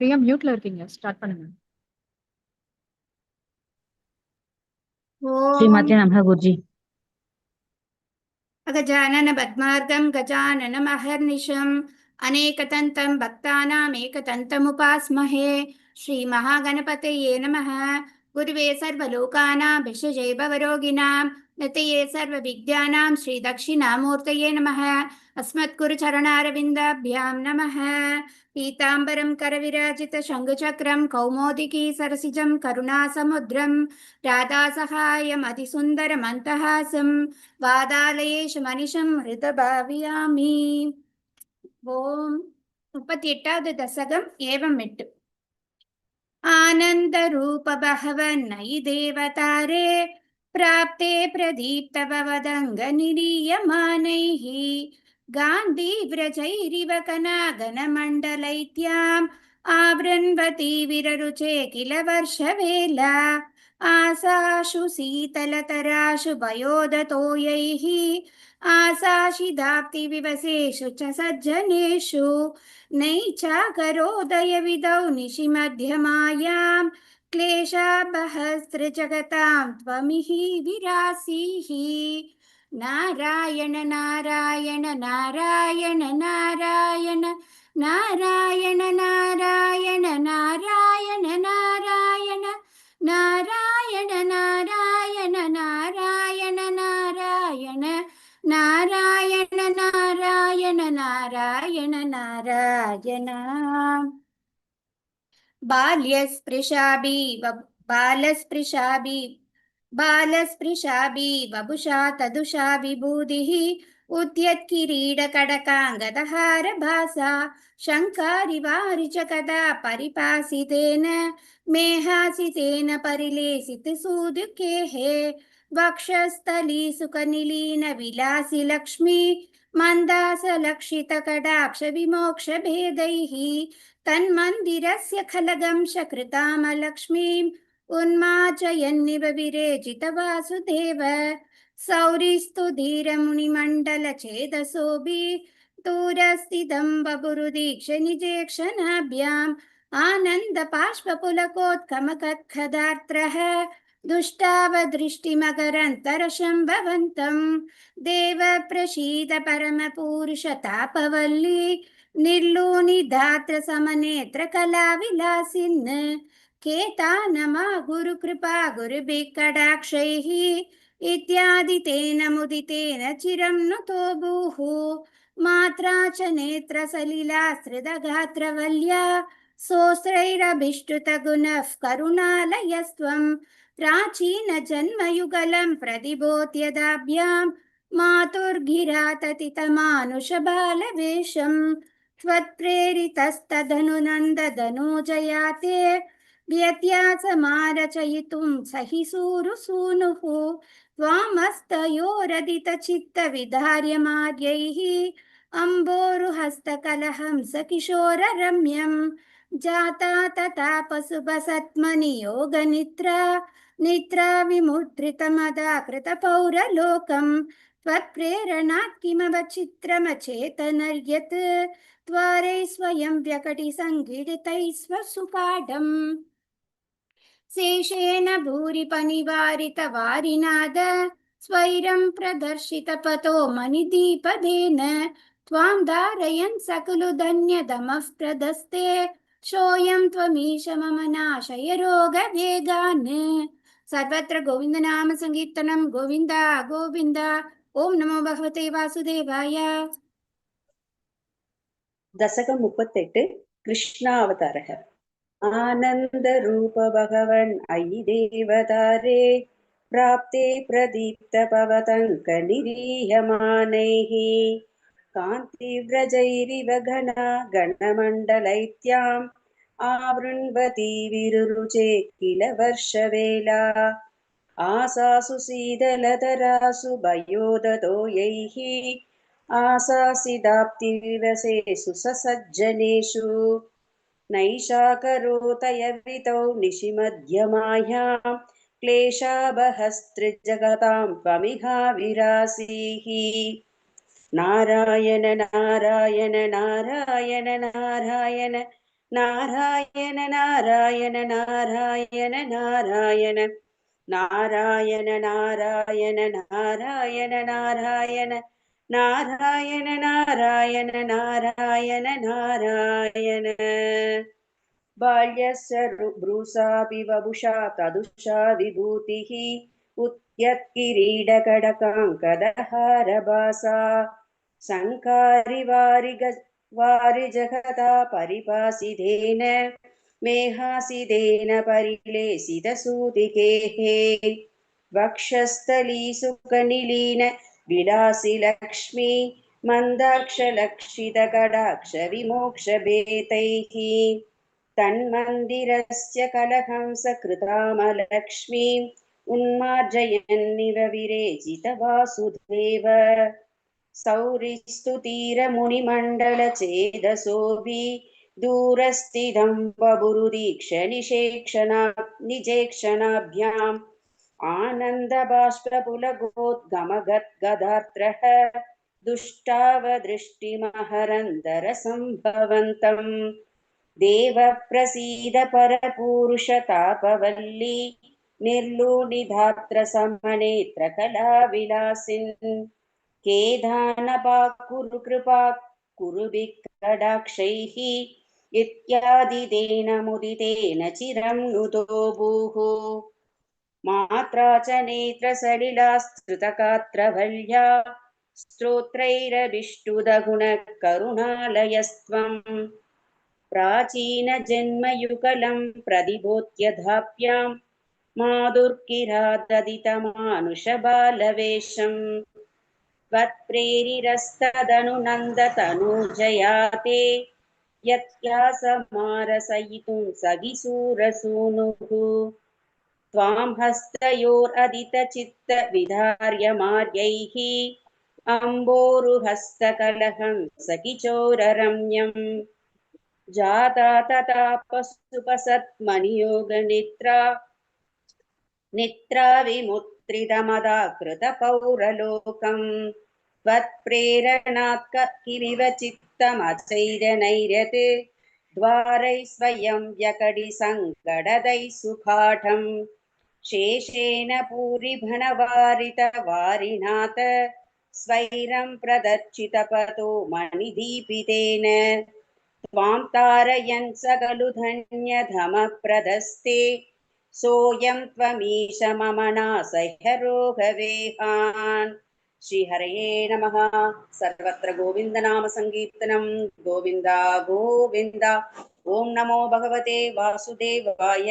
பிரியா மியூட்ல இருக்கீங்க ஸ்டார்ட் பண்ணுங்க श्रीमाते ॐ नमः गुरुजी अगजानन पद्मार्गं गजाननमहर्निशम् अनेकदन्तं भक्तानामेकदन्तमुपास्महे श्रीमहागणपतये नमः गुरुवे सर्वलोकानां भिषजे भवरोगिणां नतये सर्वविद्यानां श्रीदक्षिणामूर्तये नमः अस्मद्गुरुचरणारविन्दाभ्यां नमः पीताम्बरं करविराजितशङ्खचक्रं कौमोदिकी सरसिजं करुणासमुद्रं राधासहायमतिसुन्दरमन्तहासं வாதாலயேஷு மனிஷம் ஹிருதபாவியாமி ஓம் முப்பத்தி எட்டாவது தசகம் ஏவம் எட்டு आनन्दरूप बहवन्नयि देवतारे प्राप्ते प्रदीप्तभवदङ्गनिरीयमानैः गान्धीव्रजैरिवकनागनमण्डलैत्याम् आवृण्वती विररुचे किल वर्षवेला आसाशु शीतलतराशु भयोदतोयैः आसाशिदाप्तिविवसेषु च सज्जनेषु नैचाकरोदयविदौ निशिमध्यमायां क्लेशाबहस्रजगतां त्वमिः विरासीः। नारायण नारायण नारायण नारायण नारायण नारायण नारायण नारायण बाल्यस्पृशाभि बालस्पृशाभि वबुषा तदुषा विभूतिः उद्यत्किरीडकडकाङ्गदहारभासा शङ्कारिवारिचकदा परिपासितेन मेहासितेन परिलेसितसुदुखेः भक्षस्थलीसुखनिलीन विलासि लक्ष्मि मन्दासलक्षितकडाक्षविमोक्षभेदैः तन्मन्दिरस्य खलगं च उन्माचयन्निव विरेचित वासुदेव। सौरिस्तु धीरमुनिमण्डलचेदशोभि दूरस्थितं निजेक्षणाभ्याम् आनन्दपाष्प दुष्टावदृष्टिमकरन्तरशम्भवन्तं दुष्टावदृष्टिमगरन्तरशम्भवन्तं देवप्रसीदपरमपूरुषतापवल्ली निर्लूनि धात्र समनेत्र कलाविलासिन् खेता न इत्यादि तेन मुदितेन चिरं नुतोबुः मात्रा च नेत्रसलिला सृदगात्रवल्या सोऽस्त्रैरभिष्टुतगुणः करुणालयस्त्वं प्राचीनजन्मयुगलं प्रदिबोध्यदाभ्यां मातुर्गिराततितमानुषबालवेषम् त्वत्प्रेरितस्तदनुनन्ददनूजया ते व्यत्यासमारचयितुं स हि सूनुः त्वामस्तयोरदितचित्तविधार्यमार्यैः अम्बोरुहस्तकलहंस किशोरम्यं जाता ततापशुभत्मनियोगनिद्रा निद्राविमुद्रितमदाकृतपौरलोकं त्वत्प्रेरणात् किमवचित्रमचेतनर्यत् त्वारे स्वयं व्यकटिसङ्गीडितैः सुपाठम् शेषेण भूरिपनिवारितवारिनाद स्वैरं प्रदर्शितपतो मणिदीपदेन त्वां धारयन् सकलु धन्यदमः प्रदस्ते सोऽयं त्वमीश मम नाशय रोगवेगान् सर्वत्र गोविन्दनामसङ्कीर्तनं गोविन्द गोविन्द ॐ नमो भगवते वासुदेवाय। दशकं मुपत्तेट्टु कृष्णावतारः आनन्दरूप भगवन् अयि देवतारे प्राप्ते प्रदीप्तपवतङ्कनिरीयमानैः कान्तिव्रजैरिव घना गणमण्डलैत्याम् आवृण्वती विरुरुचे किल वर्षवेला? आसासु शीतलतरासु भयोदतो यैः आसासिदाप्तिविवसेषु ससज्जनेषु नैषाकरोतयवितौ निशिमध्यमायां क्लेशाबहस्त्रिजगतां त्वमिहा विरासीः नारायण नारायण नारायण नारायण नारायण नारायण नारायण नारायण नारायण नारायण नारायण नारायण नारायण नारायण नारायण नारायण। बाल्यस्य भ्रूसापि वपुषा तदुषा विभूतिः उत्यत्किरीडकडकाङ्कदहारभासा सङ्कारि वारिग वारिजगता परिपासितेन मेहासितेन परिलेसितसूतिकेः। वक्षस्थलीसुकनिलीन विलासि लक्ष्मी मन्दाक्षलक्षितकटाक्षविमोक्षभेतैः तन्मन्दिरस्य कलहंसकृतामलक्ष्मीम् उन्मार्जयन्निव विरेचितवासुदेव सौरिस्तुतीरमुनिमण्डलचेदसोऽभि दूरस्थितं बभुरुदीक्ष निषेक्षणा निजेक्षणाभ्याम् आनन्दबाष्पुलगोद्गमगद्गदात्रः दुष्टावदृष्टिमहरन्दरसम्भवन्तम्। देवप्रसीदपरपूरुषतापवल्ली निर्लूणि धात्रसमनेत्रकलाविलासिन् के कृपा कृपाक् कुरुभिकडाक्षैः इत्यादिदेन मुदितेन चिरं नुतो भूः। मात्रा च नेत्रसलिला स्तोत्रैरभिष्टुदगुणकरुणालयस्त्वम् स्तोत्रैरभिष्टुदगुणकरुणालयस्त्वं प्राचीनजन्मयुगलं प्रतिबोध्यधाप्यां मादुर्किरा दधितमानुषबालवेशं ते यत्या समारसयितुं सखिसूरसूनुः त्वां हस्तयोरदितचित्तविधार्यमार्यैः अम्बोरुहस्तकलहं सखिचोररम्यम्। जाता तथा पशुपसत्मनियोगनिद्रा निद्रा विमुत्रितमदा कृतपौरलोकम् त्वत्प्रेरणात् किमिव चित्तमचैरनैर्यत् द्वारैः स्वयं व्यकडिसङ्कटदैः सुखाढम् शेषेण पूरिभणवारितवारिणाथ स्वैरं प्रदर्शितपतो मणिदीपितेन। त्वां तारयन् सकलु धन्यधमप्रदस्ते सोऽयं त्वमीश मम नासह्यरोगवेहान् श्रीहरये नमः। सर्वत्र गोविन्दनामसङ्कीर्तनं गोविन्द गोविन्द। ॐ नमो भगवते वासुदेवाय